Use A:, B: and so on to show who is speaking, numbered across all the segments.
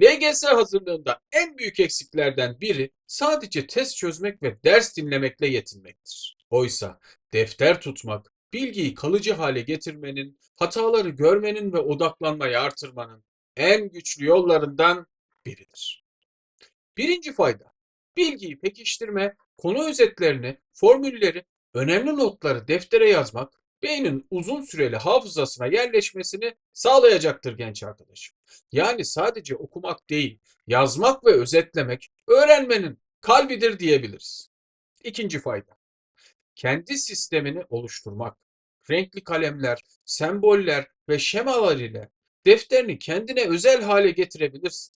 A: LGS hazırlığında en büyük eksiklerden biri sadece test çözmek ve ders dinlemekle yetinmektir. Oysa defter tutmak, bilgiyi kalıcı hale getirmenin, hataları görmenin ve odaklanmayı artırmanın en güçlü yollarından biridir. Birinci fayda. Bilgiyi pekiştirme, konu özetlerini, formülleri, önemli notları deftere yazmak, beynin uzun süreli hafızasına yerleşmesini sağlayacaktır genç arkadaşım. Yani sadece okumak değil, yazmak ve özetlemek öğrenmenin kalbidir diyebiliriz. İkinci fayda. Kendi sistemini oluşturmak. Renkli kalemler, semboller ve şemalar ile defterini kendine özel hale getirebilirsin.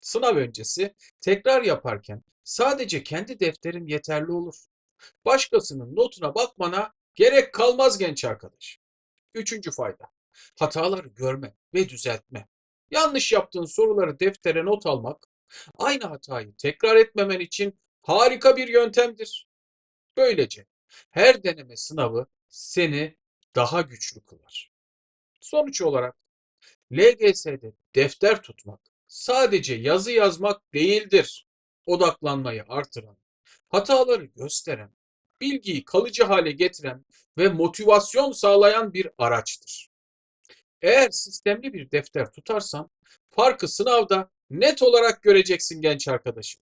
A: Sınav öncesi tekrar yaparken sadece kendi defterin yeterli olur. Başkasının notuna bakmana gerek kalmaz genç arkadaş. Üçüncü fayda. Hataları görme ve düzeltme. Yanlış yaptığın soruları deftere not almak, aynı hatayı tekrar etmemen için harika bir yöntemdir. Böylece her deneme sınavı seni daha güçlü kılar. Sonuç olarak LGS'de defter tutmak sadece yazı yazmak değildir. Odaklanmayı artıran, hataları gösteren, bilgiyi kalıcı hale getiren ve motivasyon sağlayan bir araçtır. Eğer sistemli bir defter tutarsan farkı sınavda net olarak göreceksin genç arkadaşım.